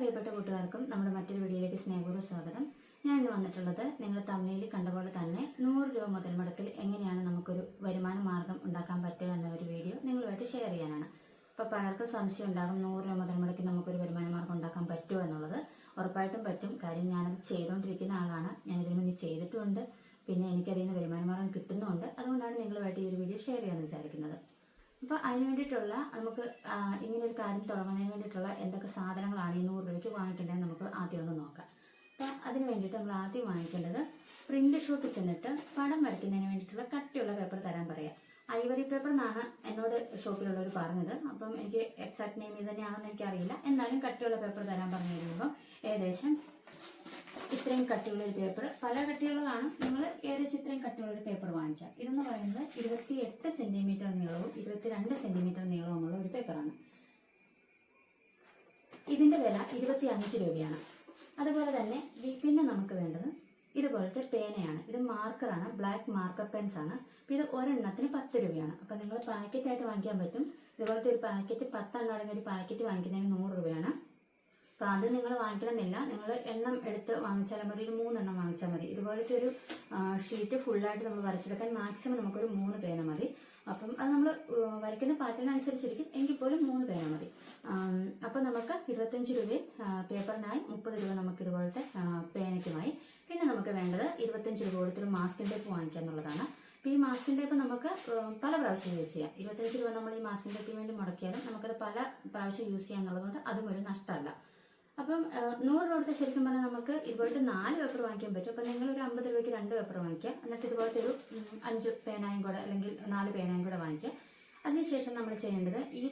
പ്രിയപ്പെട്ട കൂട്ടുകാർക്കും നമ്മുടെ മറ്റൊരു വീഡിയോയിലേക്ക് സ്നേഹപൂർവം സ്വാഗതം. ഞാൻ ഇന്ന് വന്നിട്ടുള്ളത് നിങ്ങൾ തമിഴിൽ കണ്ട പോലെ തന്നെ നൂറ് രൂപ മുതൽ മുടക്കിൽ എങ്ങനെയാണ് നമുക്കൊരു വരുമാന മാർഗം ഉണ്ടാക്കാൻ പറ്റുക എന്ന ഒരു വീഡിയോ നിങ്ങളുമായിട്ട് ഷെയർ ചെയ്യാനാണ്. അപ്പോൾ പലർക്കും സംശയം ഉണ്ടാകും നൂറ് രൂപ മുതൽ മുടക്കിൽ നമുക്കൊരു വരുമാന മാർഗം ഉണ്ടാക്കാൻ പറ്റുമോ എന്നുള്ളത്. ഉറപ്പായിട്ടും പറ്റും. കാര്യം ഞാനത് ചെയ്തുകൊണ്ടിരിക്കുന്ന ആളാണ്. ഞാൻ ഇതിനു മുന്നേ ചെയ്തിട്ടുമുണ്ട് പിന്നെ എനിക്കതിൽ നിന്ന് വരുമാന മാർഗം കിട്ടുന്നുമുണ്ട് അതുകൊണ്ടാണ് നിങ്ങളുമായിട്ട് ഈ ഒരു വീഡിയോ ഷെയർ ചെയ്യാമെന്ന് വിചാരിക്കുന്നത്. അപ്പോൾ അതിന് വേണ്ടിയിട്ടുള്ള നമുക്ക് ഇങ്ങനെ ഒരു കാര്യം തുടങ്ങുന്നതിന് വേണ്ടിയിട്ടുള്ള എന്തൊക്കെ സാധനങ്ങളാണ് ഈ നൂറ് രൂപയ്ക്ക് വാങ്ങിക്കേണ്ടത് നമുക്ക് ആദ്യം ഒന്ന് നോക്കാം. അപ്പോൾ അതിന് വേണ്ടിയിട്ട് നമ്മൾ ആദ്യം വാങ്ങിക്കേണ്ടത് പ്രിന്റ് ഷോപ്പിൽ ചെന്നിട്ട് പടം വരയ്ക്കുന്നതിന് വേണ്ടിയിട്ടുള്ള കട്ടിയുള്ള പേപ്പർ തരാൻ പറയാം. ഐവറി പേപ്പർ എന്നാണ് എന്നോട് ഷോപ്പിലുള്ളവർ പറഞ്ഞത്. അപ്പം എനിക്ക് എക്സാക്ട് നെയിം തന്നെയാണെന്ന് എനിക്കറിയില്ല. എന്നാലും കട്ടിയുള്ള പേപ്പർ തരാൻ പറഞ്ഞു കഴിയുമ്പോൾ ഏകദേശം ഇത്രയും കട്ടിയുള്ള ഒരു പേപ്പർ പല കട്ടിയുള്ളതാണ് നിങ്ങൾ ഏകദേശം ഇത്രയും കട്ടിയുള്ള ഒരു പേപ്പർ വാങ്ങിക്കാം ഇതെന്ന് പറയുന്നത് ഇരുപത്തി എട്ട് സെന്റിമീറ്റർ നീളവും ഇരുപത്തിരണ്ട് സെന്റിമീറ്റർ നീളവുമുള്ള ഒരു പേപ്പറാണ് ഇതിന്റെ വില ഇരുപത്തി അഞ്ച് രൂപയാണ്. അതുപോലെ തന്നെ പിന്നെ നമുക്ക് വേണ്ടത് ഇതുപോലത്തെ പേനയാണ്. ഇത് മാർക്കറാണ്. ബ്ലാക്ക് മാർക്കർ പെൻസ് ആണ്. ഇത് ഒരെണ്ണത്തിന് പത്ത് രൂപയാണ്. അപ്പോൾ നിങ്ങൾ പാക്കറ്റായിട്ട് വാങ്ങിക്കാൻ പറ്റും. ഇതുപോലത്തെ ഒരു പാക്കറ്റ് പത്തെണ്ണം അടങ്ങിയ ഒരു പാക്കറ്റ് വാങ്ങിക്കുന്നതിന് നൂറ് രൂപയാണ്. അപ്പോൾ അത് നിങ്ങൾ വാങ്ങിക്കണമെന്നില്ല. നിങ്ങൾ എണ്ണം എടുത്ത് വാങ്ങിച്ചാൽ മതി ഒരു മൂന്നെണ്ണം വാങ്ങിച്ചാൽ മതി. ഇതുപോലത്തെ ഒരു ഷീറ്റ് ഫുള്ളായിട്ട് നമ്മൾ വരച്ചെടുക്കാൻ മാക്സിമം നമുക്കൊരു മൂന്ന് പേന മതി. അപ്പം അത് നമ്മൾ വരയ്ക്കുന്ന പാറ്റേൺ അനുസരിച്ചിരിക്കും. എങ്കിൽ പോലും മൂന്ന് പേന മതി. അപ്പം നമുക്ക് ഇരുപത്തഞ്ച് രൂപയും പേപ്പറിനായി മുപ്പത് രൂപ നമുക്ക് ഇതുപോലത്തെ പേനയ്ക്കുമായി. പിന്നെ നമുക്ക് വേണ്ടത് ഇരുപത്തഞ്ച് രൂപ കൊടുത്തൊരു മാസ്കിൻ ടേപ്പ് വാങ്ങിക്കുക എന്നുള്ളതാണ്. അപ്പോൾ ഈ മാസ്കിൻ ടേപ്പ് നമുക്ക് പല പ്രാവശ്യം യൂസ് ചെയ്യാം. ഇരുപത്തഞ്ച് രൂപ നമ്മൾ ഈ മാസ്കിൻ ടേപ്പിന് വേണ്ടി മുടക്കിയാലും നമുക്കത് പല പ്രാവശ്യം യൂസ് ചെയ്യാം എന്നുള്ളതുകൊണ്ട് അതും ഒരു നഷ്ടമല്ല. അപ്പം നൂറ് രൂപ ശരിക്കും പറഞ്ഞാൽ നമുക്ക് ഇതുപോലത്തെ നാല് പേപ്പർ വാങ്ങിക്കാൻ പറ്റും. അപ്പം നിങ്ങൾ ഒരു അമ്പത് രൂപയ്ക്ക് രണ്ട് പേപ്പർ വാങ്ങിക്കുക എന്നിട്ട് ഇതുപോലത്തെ ഒരു അഞ്ച് പേനായും കൂടെ അല്ലെങ്കിൽ നാല് പേനായും കൂടെ വാങ്ങിക്കുക അതിനുശേഷം നമ്മൾ ചെയ്യേണ്ടത് ഈ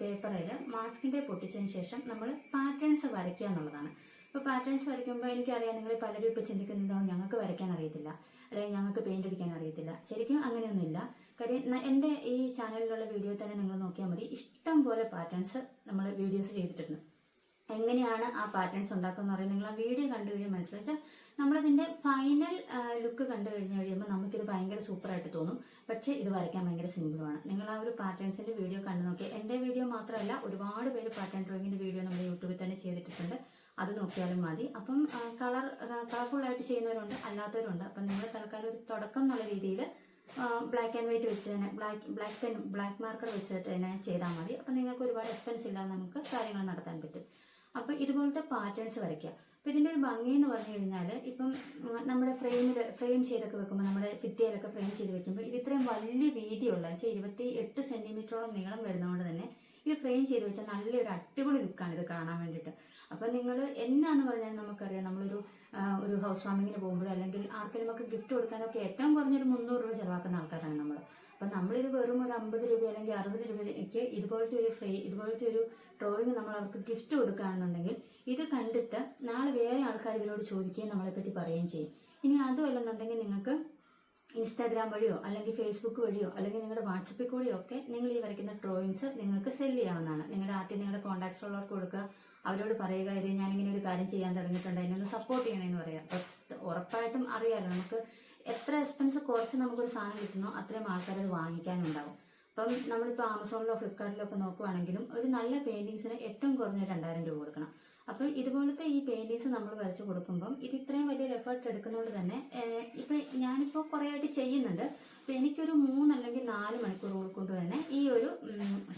പേപ്പറിൽ മാസ്കിന്റെ പൊട്ടിച്ചതിന് ശേഷം നമ്മൾ പാറ്റേൺസ് വരയ്ക്കുക എന്നുള്ളതാണ്. ഇപ്പോൾ പാറ്റേൺസ് വരയ്ക്കുമ്പോൾ എനിക്കറിയാം നിങ്ങൾ പലരും ഇപ്പോൾ ചിന്തിക്കുന്നുണ്ടോ ഞങ്ങൾക്ക് വരയ്ക്കാൻ അറിയത്തില്ല. അല്ലെങ്കിൽ ഞങ്ങൾക്ക് പെയിന്റ് അടിക്കാൻ അറിയത്തില്ല. ശരിക്കും അങ്ങനെയൊന്നുമില്ല. കാര്യം എന്റെ ഈ ചാനലിലുള്ള വീഡിയോ തന്നെ നിങ്ങൾ നോക്കിയാൽ മതി. ഇഷ്ടം പോലെ പാറ്റേൺസ് നമ്മൾ വീഡിയോസ് ചെയ്തിട്ടുണ്ട്. എങ്ങനെയാണ് ആ പാറ്റേൺസ് ഉണ്ടാക്കുന്നത് പറയുന്നത് നിങ്ങൾ ആ വീഡിയോ കണ്ടു കഴിയുമ്പോൾ മനസ്സിലാച്ചാൽ നമ്മളതിന്റെ ഫൈനൽ ലുക്ക് കണ്ടു കഴിഞ്ഞ് കഴിയുമ്പോൾ നമുക്കിത് ഭയങ്കര സൂപ്പറായിട്ട് തോന്നും. പക്ഷേ ഇത് വരയ്ക്കാൻ ഭയങ്കര സിമ്പിളുമാണ് നിങ്ങൾ ആ ഒരു പാറ്റേൺസിന്റെ വീഡിയോ കണ്ടു നോക്കി എന്റെ വീഡിയോ മാത്രമല്ല ഒരുപാട് പേര് പാറ്റേൺ ഡ്രോയിങ്ങിന്റെ വീഡിയോ നമ്മൾ യൂട്യൂബിൽ തന്നെ ചെയ്തിട്ടുണ്ട് അത് നോക്കിയാലും മതി. അപ്പം കളർ കളർഫുള്ളായിട്ട് ചെയ്യുന്നവരുണ്ട് അല്ലാത്തവരുണ്ട്. അപ്പം നിങ്ങൾ തൽക്കാലം ഒരു തുടക്കം എന്നുള്ള രീതിയിൽ ബ്ലാക്ക് ആൻഡ് വൈറ്റ് വെച്ച് തന്നെ black black pen black marker വെച്ചിട്ട് തന്നെ ചെയ്താൽ മതി. അപ്പം നിങ്ങൾക്ക് ഒരുപാട് എക്സ്പെൻസ് ഇല്ലാതെ നമുക്ക് കാര്യങ്ങൾ നടത്താൻ പറ്റും. അപ്പോൾ ഇതുപോലത്തെ പാറ്റേൺസ് വരയ്ക്കുക. അപ്പോൾ ഇതിന്റെ ഒരു ഭംഗി എന്ന് പറഞ്ഞു കഴിഞ്ഞാൽ ഇപ്പം നമ്മുടെ ഫ്രെയിമിൽ ഫ്രെയിം ചെയ്തൊക്കെ വെക്കുമ്പോൾ നമ്മുടെ ഭിത്തിയിലൊക്കെ ഫ്രെയിം ചെയ്ത് വെക്കുമ്പോൾ ഇത് ഇത്രയും വലിയ വീതിയുള്ള വെച്ചാൽ ഇരുപത്തി എട്ട് സെന്റിമീറ്ററോളം നീളം വരുന്നതുകൊണ്ട് തന്നെ ഇത് ഫ്രെയിം ചെയ്ത് വെച്ചാൽ നല്ലൊരു അടിപൊളി ലുക്കാണ് ഇത് കാണാൻ വേണ്ടിയിട്ട്. അപ്പം നിങ്ങൾ എന്നാന്ന് പറഞ്ഞാൽ നമുക്കറിയാം നമ്മളൊരു ഒരു ഹൗസ് വാമിങ്ങിന് പോകുമ്പോഴോ അല്ലെങ്കിൽ ആർക്കെങ്കിലും ഒക്കെ ഗിഫ്റ്റ് കൊടുക്കാനൊക്കെ ഏറ്റവും കുറഞ്ഞൊരു മുന്നൂറ് രൂപ ചിലവാക്കുന്ന ആൾക്കാരാണ് നമ്മൾ അപ്പം നമ്മളിത് വെറും ഒരു അമ്പത് രൂപ അല്ലെങ്കിൽ അറുപത് രൂപയ്ക്ക് ഇതുപോലത്തെ ഒരു ഫ്രേ ഇതുപോലത്തെ ഒരു ഡ്രോയിങ് നമ്മൾ അവർക്ക് ഗിഫ്റ്റ് കൊടുക്കുകയാണെന്നുണ്ടെങ്കിൽ ഇത് കണ്ടിട്ട് നാളെ വേറെ ആൾക്കാർ ഇവരോട് ചോദിക്കുകയും നമ്മളെപ്പറ്റി പറയുകയും ചെയ്യും. ഇനി അതുമല്ലെന്നുണ്ടെങ്കിൽ നിങ്ങൾക്ക് ഇൻസ്റ്റാഗ്രാം വഴിയോ അല്ലെങ്കിൽ ഫേസ്ബുക്ക് വഴിയോ അല്ലെങ്കിൽ നിങ്ങളുടെ വാട്സപ്പിൽ കൂടിയോ ഒക്കെ നിങ്ങൾ ഈ വരയ്ക്കുന്ന ഡ്രോയിങ്സ് നിങ്ങൾക്ക് സെൽ ചെയ്യാവുന്നതാണ്. നിങ്ങളുടെ ആദ്യം നിങ്ങളുടെ കോൺടാക്ട്സ് ഉള്ളവർക്ക് കൊടുക്കുക. അവരോട് പറയുക ഇത് ഞാനിങ്ങനെ ഒരു കാര്യം ചെയ്യാൻ തുടങ്ങിയിട്ടുണ്ട്. എന്നെ ഒന്ന് സപ്പോർട്ട് ചെയ്യണമെന്ന് പറയാം. അപ്പം ഉറപ്പായിട്ടും അറിയാമല്ലോ നമുക്ക് എത്ര എക്സ്പെൻസ് കുറച്ച് നമുക്കൊരു സാധനം കിട്ടുന്നോ അത്രയും ആൾക്കാർ അത് വാങ്ങിക്കാനുണ്ടാവും. അപ്പം നമ്മളിപ്പോൾ ആമസോണിലോ ഫ്ലിപ്കാർട്ടിലോ ഒക്കെ നോക്കുവാണെങ്കിലും ഒരു നല്ല പെയിന്റിങ്സിന് ഏറ്റവും കുറഞ്ഞ രണ്ടായിരം രൂപ കൊടുക്കണം. അപ്പോൾ ഇതുപോലത്തെ ഈ പെയിന്റിങ്സ് നമ്മൾ വരച്ച് കൊടുക്കുമ്പം ഇത് ഇത്രയും വലിയൊരു എഫേർട്ട് എടുക്കുന്നതുകൊണ്ട് തന്നെ ഇപ്പം ഞാനിപ്പോൾ കുറേ ആയിട്ട് ചെയ്യുന്നുണ്ട്. അപ്പോൾ എനിക്കൊരു മൂന്ന് അല്ലെങ്കിൽ നാല് മണിക്കൂർ കൊണ്ട് തന്നെ ഈ ഒരു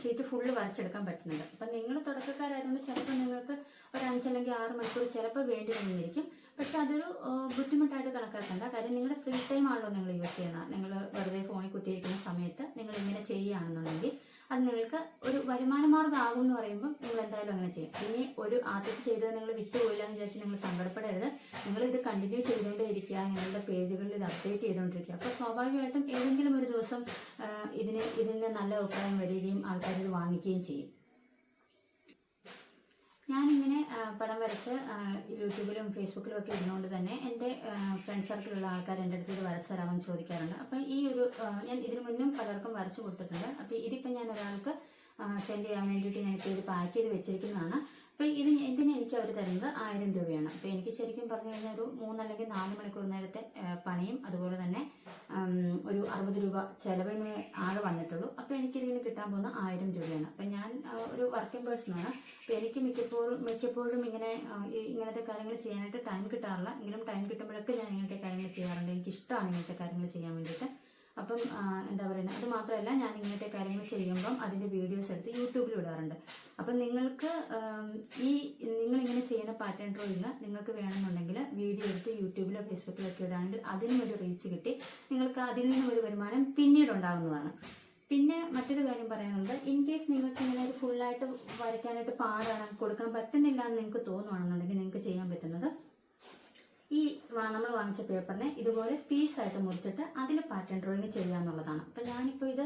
ഷീറ്റ് ഫുള്ള് വരച്ചെടുക്കാൻ പറ്റുന്നുണ്ട്. അപ്പം നിങ്ങൾ തുടക്കക്കാരായതുകൊണ്ട് ചിലപ്പോൾ നിങ്ങൾക്ക് ഒരു അഞ്ച് അല്ലെങ്കിൽ ആറ് മണിക്കൂർ ചിലപ്പോൾ വേണ്ടി വന്നിരിക്കും പക്ഷെ അതൊരു ബുദ്ധിമുട്ടായിട്ട് കണക്കാക്കണ്ട. കാര്യം നിങ്ങളുടെ ഫ്രീ ടൈം ആണല്ലോ നിങ്ങൾ യൂസ് ചെയ്യുന്നത്. നിങ്ങൾ വെറുതെ ഫോണിൽ കുത്തിയിരിക്കുന്ന സമയത്ത് നിങ്ങൾ ഇങ്ങനെ ചെയ്യുകയാണെന്നുണ്ടെങ്കിൽ അത് നിങ്ങൾക്ക് ഒരു വരുമാന മാർഗമാകും എന്ന് പറയുമ്പോൾ നിങ്ങൾ എന്തായാലും അങ്ങനെ ചെയ്യും. ഇനി ഒരു ആദ്യത്തെ ചെയ്തത് നിങ്ങൾ വിട്ടുപോയില്ല എന്ന് വിചാരിച്ച് നിങ്ങൾ സങ്കടപ്പെടരുത്. നിങ്ങൾ ഇത് കണ്ടിന്യൂ ചെയ്തുകൊണ്ടേ ഇരിക്കുക നിങ്ങളുടെ പേജുകളിൽ ഇത് അപ്ഡേറ്റ് ചെയ്തുകൊണ്ടിരിക്കുക. അപ്പോൾ സ്വാഭാവികമായിട്ടും ഏതെങ്കിലും ഒരു ദിവസം ഇതിന് ഇതിന് നല്ല അഭിപ്രായം വരികയും ആൾക്കാർ ഇത് വാങ്ങിക്കുകയും ചെയ്യും. ഞാനിങ്ങനെ പടം വരച്ച് യൂട്യൂബിലും ഫേസ്ബുക്കിലും ഒക്കെ ഇരുന്നുകൊണ്ട് തന്നെ എന്റെ ഫ്രണ്ട് സർക്കിളുള്ള ആൾക്കാർ എന്റെ അടുത്ത് ഇത് വരച്ച് തരാമെന്ന് ചോദിക്കാറുണ്ട്. അപ്പോൾ ഈ ഒരു ഞാൻ ഇതിനു മുന്നും പലർക്കും വരച്ചു കൊടുത്തിട്ടുണ്ട്. അപ്പോൾ ഇതിപ്പോൾ ഞാൻ ഒരാൾക്ക് സെൻഡ് ചെയ്യാൻ വേണ്ടിയിട്ട് ഞാനിപ്പോൾ ഇത് പാക്ക് ചെയ്ത് വെച്ചിരിക്കുന്നതാണ്. അപ്പോൾ ഇത് ഇതിന് എനിക്ക് അവർ തരുന്നത്? ആയിരം രൂപയാണ്. അപ്പോൾ എനിക്ക് ശരിക്കും പറഞ്ഞു കഴിഞ്ഞാൽ ഒരു മൂന്നല്ലെങ്കിൽ നാല് മണിക്കൂർ നേരത്തെ പണിയും അതുപോലെ തന്നെ അറുപത് രൂപ ചിലവിന് ആകെ വന്നിട്ടുള്ളൂ. അപ്പോൾ എനിക്കിതിന് കിട്ടാൻ പോകുന്ന ആയിരം രൂപയാണ്. അപ്പം ഞാൻ ഒരു വർക്കിംഗ് പേഴ്സണാണ് അപ്പോൾ എനിക്ക് മിക്കപ്പോഴും മിക്കപ്പോഴും ഇങ്ങനെ ഇങ്ങനത്തെ കാര്യങ്ങൾ ചെയ്യാനായിട്ട് ടൈം കിട്ടാറില്ല. എങ്കിലും ടൈം കിട്ടുമ്പോഴൊക്കെ ഞാൻ ഇങ്ങനത്തെ കാര്യങ്ങൾ ചെയ്യാറുണ്ട്. എനിക്ക് ഇഷ്ടമാണ് ഇങ്ങനത്തെ കാര്യങ്ങൾ ചെയ്യാൻ വേണ്ടിയിട്ട്. അപ്പം എന്താ പറയുന്നത് അത് മാത്രമല്ല ഞാൻ ഇങ്ങനത്തെ കാര്യങ്ങൾ ചെയ്യുമ്പം അതിന്റെ വീഡിയോസ് എടുത്ത് യൂട്യൂബിൽ ഇടാറുണ്ട്. അപ്പം നിങ്ങൾക്ക് ഈ നിങ്ങളിങ്ങനെ ചെയ്യുന്ന പാറ്റേൺ ഡ്രോയിങ് നിങ്ങൾക്ക് വേണമെന്നുണ്ടെങ്കിൽ വീഡിയോ എടുത്ത് യൂട്യൂബിലോ ഫേസ്ബുക്കിലോ ഒക്കെ ഇടാണെങ്കിൽ അതിനും ഒരു റീച്ച് കിട്ടി. നിങ്ങൾക്ക് അതിൽ നിന്നും ഒരു വരുമാനം പിന്നീട് ഉണ്ടാകുന്നതാണ് പിന്നെ മറ്റൊരു കാര്യം പറയാനുള്ളത് ഇൻ കേസ് നിങ്ങൾക്ക് ഇങ്ങനെ ഒരു ഫുള്ളായിട്ട് വരയ്ക്കാനായിട്ട് പാടാണ് കൊടുക്കാൻ പറ്റുന്നില്ല എന്ന് നിങ്ങൾക്ക് തോന്നുവാണെന്നുണ്ടെങ്കിൽ നിങ്ങൾക്ക് ചെയ്യാൻ പറ്റുന്നത് ഈ നമ്മൾ വാങ്ങിച്ച പേപ്പറിനെ ഇതുപോലെ പീസ് ആയിട്ട് മുറിച്ചിട്ട് അതിൽ പാറ്റേൺ ഡ്രോയിങ് ചെയ്യുക എന്നുള്ളതാണ്. അപ്പം ഞാനിപ്പോൾ ഇത്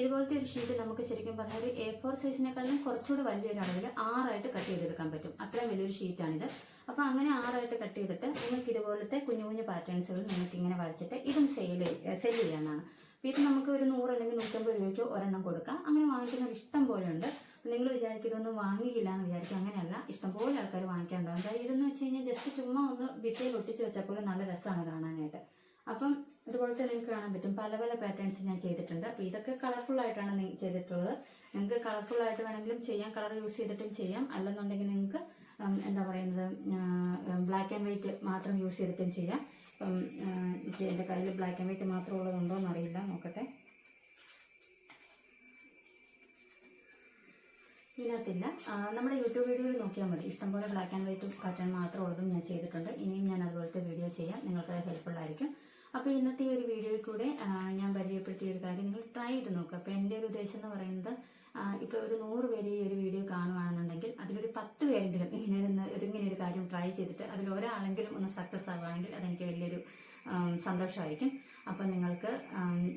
ഇതുപോലത്തെ ഒരു ഷീറ്റ് നമുക്ക് ശരിക്കും പറഞ്ഞാൽ ഒരു എ ഫോർ സൈസിനെക്കാളും കുറച്ചുകൂടി വലിയൊരു അളവിൽ ആറായിട്ട് കട്ട് ചെയ്തെടുക്കാൻ പറ്റും. അത്രയും വലിയൊരു ഷീറ്റാണിത് അപ്പോൾ അങ്ങനെ ആറായിട്ട് കട്ട് ചെയ്തിട്ട് നിങ്ങൾക്ക് ഇതുപോലത്തെ കുഞ്ഞു കുഞ്ഞു പാറ്റേൺസുകൾ നിങ്ങൾക്ക് ഇങ്ങനെ വരച്ചിട്ട് ഇതും സെയിൽ സെൽ ചെയ്യാനാണ് ഇത് നമുക്ക് ഒരു നൂറ് അല്ലെങ്കിൽ നൂറ്റമ്പത് രൂപയ്ക്ക് ഒരെണ്ണം കൊടുക്കാം. അങ്ങനെ വാങ്ങിക്കുന്നവർ ഇഷ്ടം പോലെ ഉണ്ട്. നിങ്ങൾ വിചാരിക്കും ഇതൊന്നും വാങ്ങിയില്ല എന്ന് വിചാരിക്കും. അങ്ങനെയല്ല. ഇഷ്ടം പോലെ ആൾക്കാർ വാങ്ങിക്കാനുണ്ടാവും അതായത് ഇതെന്ന് വെച്ച് കഴിഞ്ഞാൽ ജസ്റ്റ് ചുമ്മാ ഒന്ന് ഭിത്തിയിൽ ഒട്ടിച്ച് വെച്ചാൽ പോലും നല്ല രസമാണ് കാണാനായിട്ട്. അപ്പം ഇതുപോലത്തെ നിങ്ങൾക്ക് കാണാൻ പറ്റും. പല പല പാറ്റേൺസ് ഞാൻ ചെയ്തിട്ടുണ്ട്. അപ്പോൾ ഇതൊക്കെ കളർഫുൾ ആയിട്ടാണ് ചെയ്തിട്ടുള്ളത്. നിങ്ങൾക്ക് കളർഫുൾ ആയിട്ട് വേണമെങ്കിലും ചെയ്യാം. കളർ യൂസ് ചെയ്തിട്ടും ചെയ്യാം. അല്ലെന്നുണ്ടെങ്കിൽ നിങ്ങൾക്ക് എന്താ പറയുന്നത് ബ്ലാക്ക് ആൻഡ് വൈറ്റ് മാത്രം യൂസ് ചെയ്തിട്ടും ചെയ്യാം. ഇപ്പം എന്റെ കയ്യിൽ ബ്ലാക്ക് ആൻഡ് വൈറ്റ് മാത്രം ഉള്ളതുണ്ടോ എന്നറിയില്ല. നോക്കട്ടെ. ഇതിനകത്തില്ല. നമ്മുടെ യൂട്യൂബ് വീഡിയോയിൽ നോക്കിയാൽ മതി. ഇഷ്ടംപോലെ ബ്ലാക്ക് ആൻഡ് വൈറ്റ് പാറ്റേൺ മാത്രം ഉള്ളതും ഞാൻ ചെയ്തിട്ടുണ്ട്. ഇനിയും ഞാൻ അതുപോലത്തെ വീഡിയോ ചെയ്യാം. നിങ്ങൾക്ക് ഹെൽപ്ഫുൾ ആയിരിക്കും. അപ്പോൾ ഇന്നത്തെ ഈ ഒരു വീഡിയോയിൽ കൂടെ ഞാൻ പരിചയപ്പെടുത്തിയ ഒരു കാര്യം നിങ്ങൾ ട്രൈ ചെയ്ത് നോക്കുക അപ്പോൾ എന്റെ ഒരു ഉദ്ദേശം എന്ന് പറയുന്നത് ഇപ്പോൾ ഒരു നൂറ് പേര് ഈ ഒരു വീഡിയോ കാണുകയാണെന്നുണ്ടെങ്കിൽ അതിലൊരു പത്ത് പേരെങ്കിലും ഇങ്ങനെ ഒരു ഇങ്ങനെ ഒരു കാര്യം ട്രൈ ചെയ്തിട്ട് അതിൽ ഒരാളെങ്കിലും ഒന്ന് സക്സസ് ആവുകയാണെങ്കിൽ അതെനിക്ക് വലിയൊരു സന്തോഷമായിരിക്കും. അപ്പോൾ നിങ്ങൾക്ക്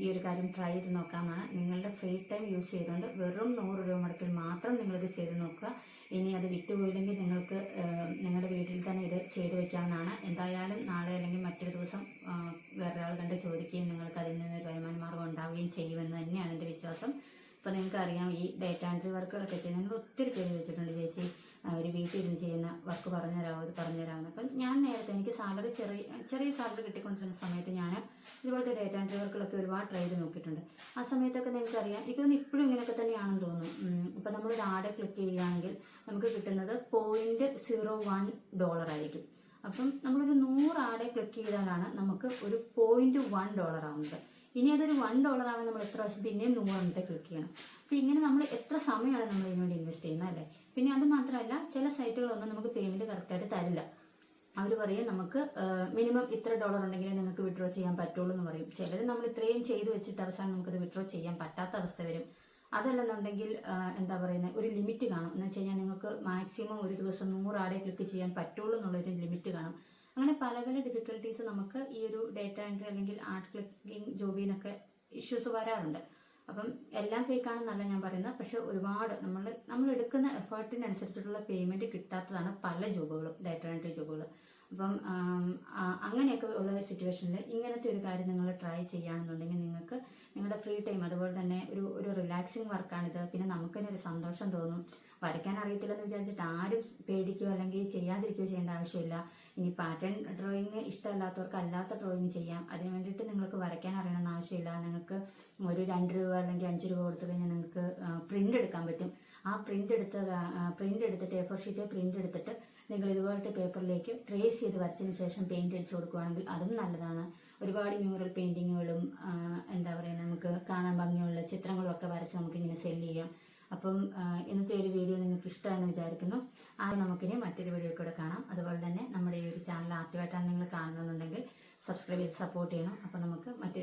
ഈ ഒരു കാര്യം ട്രൈ ചെയ്ത് നോക്കാമെന്നാണ് നിങ്ങളുടെ ഫ്രീ ടൈം യൂസ് ചെയ്തുകൊണ്ട് വെറും നൂറ് രൂപ മുടക്കിൽ മാത്രം നിങ്ങളിത് ചെയ്ത് നോക്കുക. ഇനി അത് വിറ്റുപോയില്ലെങ്കിൽ നിങ്ങൾക്ക് നിങ്ങളുടെ വീട്ടിൽ തന്നെ ഇത് ചെയ്തു വെക്കാവുന്നതാണ്. എന്തായാലും നാളെ അല്ലെങ്കിൽ മറ്റൊരു ദിവസം വേറൊരാൾ കണ്ട് ചോദിക്കുകയും നിങ്ങൾക്ക് അതിൽ നിന്ന് വരുമാന മാർഗം ഉണ്ടാവുകയും ചെയ്യുമെന്ന് തന്നെയാണ് എന്റെ വിശ്വാസം. അപ്പോൾ നിങ്ങൾക്ക് അറിയാം ഈ ഡേറ്റ എൻട്രി വർക്കുകളൊക്കെ ചെയ്യുന്ന നിങ്ങൾ ഒത്തിരി പേര് ചോദിച്ചിട്ടുണ്ട് ചേച്ചി ഒരു വീട്ടിൽ ഇരുന്ന് ചെയ്യുന്ന വർക്ക് പറഞ്ഞു തരാമോ ഇത് പറഞ്ഞു തരാമെന്ന് അപ്പം ഞാൻ നേരത്തെ എനിക്ക് സാലറി ചെറിയ ചെറിയ സാലറി കിട്ടിക്കൊണ്ടിരുന്ന സമയത്ത് ഞാൻ ഇതുപോലത്തെ ഡേറ്റ എൻട്രി വർക്കുകളൊക്കെ ഒരുപാട് ട്രൈ ചെയ്ത് നോക്കിയിട്ടുണ്ട്. ആ സമയത്തൊക്കെ നിങ്ങൾക്കറിയാം എനിക്ക് തോന്നുന്നു ഇപ്പോഴും ഇങ്ങനെയൊക്കെ തന്നെയാണെന്ന് തോന്നുന്നു ഇപ്പം നമ്മളൊരു ആടെ ക്ലിക്ക് ചെയ്യുകയാണെങ്കിൽ നമുക്ക് കിട്ടുന്നത് പോയിന്റ് സീറോ വൺ ഡോളർ ആയിരിക്കും. അപ്പം നമ്മളൊരു നൂറ് ആടെ ക്ലിക്ക് ചെയ്താലാണ് നമുക്ക് ഒരു പോയിന്റ് വൺ ഡോളർ ആവുന്നത്. ഇനി അതൊരു വൺ ഡോളർ ആവാൻ നമ്മൾ എത്ര പ്രാവശ്യം പിന്നെയും നൂറെണ്ണത്തെ ക്ലിക്ക് ചെയ്യണം. അപ്പം ഇങ്ങനെ നമ്മൾ എത്ര സമയമാണ് നമ്മൾ ഇതിനുവേണ്ടി ഇൻവെസ്റ്റ് ചെയ്യുന്നത് അല്ലേ? പിന്നെ അത് മാത്രമല്ല ചില സൈറ്റുകളൊന്നും നമുക്ക് പേയ്മെന്റ് കറക്റ്റായിട്ട് തരില്ല. അവർ പറയും നമുക്ക് മിനിമം ഇത്ര ഡോളർ ഉണ്ടെങ്കിലേ നിങ്ങൾക്ക് വിഡ്രോ ചെയ്യാൻ പറ്റുള്ളൂ എന്ന് പറയും. ചിലർ നമ്മൾ ഇത്രയും ചെയ്തു വെച്ചിട്ട് അവസാനം നമുക്കത് വിഡ്രോ ചെയ്യാൻ പറ്റാത്ത അവസ്ഥ വരും. അതല്ലെന്നുണ്ടെങ്കിൽ എന്താ പറയുന്നത് ഒരു ലിമിറ്റ് കാണും. എന്ന് വെച്ച് കഴിഞ്ഞാൽ നിങ്ങൾക്ക് മാക്സിമം ഒരു ദിവസം നൂറ് ആടെ ക്ലിക്ക് ചെയ്യാൻ പറ്റുള്ളൂ എന്നുള്ളൊരു ലിമിറ്റ് കാണും. അങ്ങനെ പല പല ഡിഫിക്കൽട്ടീസ് നമുക്ക് ഈ ഒരു ഡേറ്റ എൻട്രി അല്ലെങ്കിൽ ആർട്ട് ക്ലിക്കിംഗ് ജോബിനൊക്കെ ഇഷ്യൂസ് വരാറുണ്ട്. അപ്പം എല്ലാം ഫേക്കാണെന്നല്ല ഞാൻ പറയുന്നത്. പക്ഷെ ഒരുപാട് നമ്മൾ നമ്മൾ എടുക്കുന്ന എഫേർട്ടിനനുസരിച്ചിട്ടുള്ള പേയ്മെന്റ് കിട്ടാത്തതാണ് പല ജോബുകളും ഡേറ്റ എൻട്രി ജോബുകൾ അപ്പം അങ്ങനെയൊക്കെ ഉള്ള സിറ്റുവേഷനിൽ ഇങ്ങനത്തെ ഒരു കാര്യം നിങ്ങൾ ട്രൈ ചെയ്യുകയാണെന്നുണ്ടെങ്കിൽ നിങ്ങൾക്ക് നിങ്ങളുടെ ഫ്രീ ടൈം അതുപോലെ തന്നെ ഒരു ഒരു റിലാക്സിങ് വർക്കാണിത് പിന്നെ നമുക്ക് തന്നെ ഒരു സന്തോഷം തോന്നും. വരയ്ക്കാൻ അറിയത്തില്ലെന്ന് വിചാരിച്ചിട്ട് ആരും പേടിക്കുകയോ അല്ലെങ്കിൽ ചെയ്യാതിരിക്കുകയോ ചെയ്യേണ്ട ആവശ്യമില്ല. ഇനി പാറ്റേൺ ഡ്രോയിങ് ഇഷ്ടമല്ലാത്തവർക്ക് അല്ലാത്ത ഡ്രോയിങ് ചെയ്യാം. അതിന് വേണ്ടിയിട്ട് നിങ്ങൾക്ക് വരയ്ക്കാൻ അറിയണമെന്ന് ആവശ്യമില്ല. നിങ്ങൾക്ക് ഒരു രണ്ട് രൂപ അല്ലെങ്കിൽ അഞ്ച് രൂപ കൊടുത്തു കഴിഞ്ഞാൽ നിങ്ങൾക്ക് പ്രിന്റ് എടുക്കാൻ പറ്റും. ആ പ്രിന്റ് എടുത്ത് പ്രിന്റ് എടുത്തിട്ട് എ ഫോർ ഷീറ്റ് പ്രിന്റ് എടുത്തിട്ട് നിങ്ങൾ ഇതുപോലത്തെ പേപ്പറിലേക്ക് ട്രേസ് ചെയ്ത് വരച്ചതിന് ശേഷം പെയിന്റ് അടിച്ച് കൊടുക്കുകയാണെങ്കിൽ അതും നല്ലതാണ്. ഒരുപാട് മ്യൂറൽ പെയിന്റിങ്ങുകളും എന്താ പറയുക നമുക്ക് കാണാൻ ഭംഗിയുള്ള ചിത്രങ്ങളും ഒക്കെ വരച്ച് നമുക്കിങ്ങനെ സെൽ ചെയ്യാം. അപ്പം ഇന്നത്തെ ഒരു വീഡിയോ നിങ്ങൾക്ക് ഇഷ്ടമെന്ന് വിചാരിക്കുന്നു. അത് നമുക്കിനി മറ്റൊരു വീഡിയോ കൂടെ കാണാം. അതുപോലെ തന്നെ നമ്മുടെ ഈ ഒരു ചാനൽ ആദ്യമായിട്ടാണ് നിങ്ങൾ കാണുന്നുണ്ടെങ്കിൽ സബ്സ്ക്രൈബ് ചെയ്ത് സപ്പോർട്ട് ചെയ്യണം. അപ്പം നമുക്ക് മറ്റ്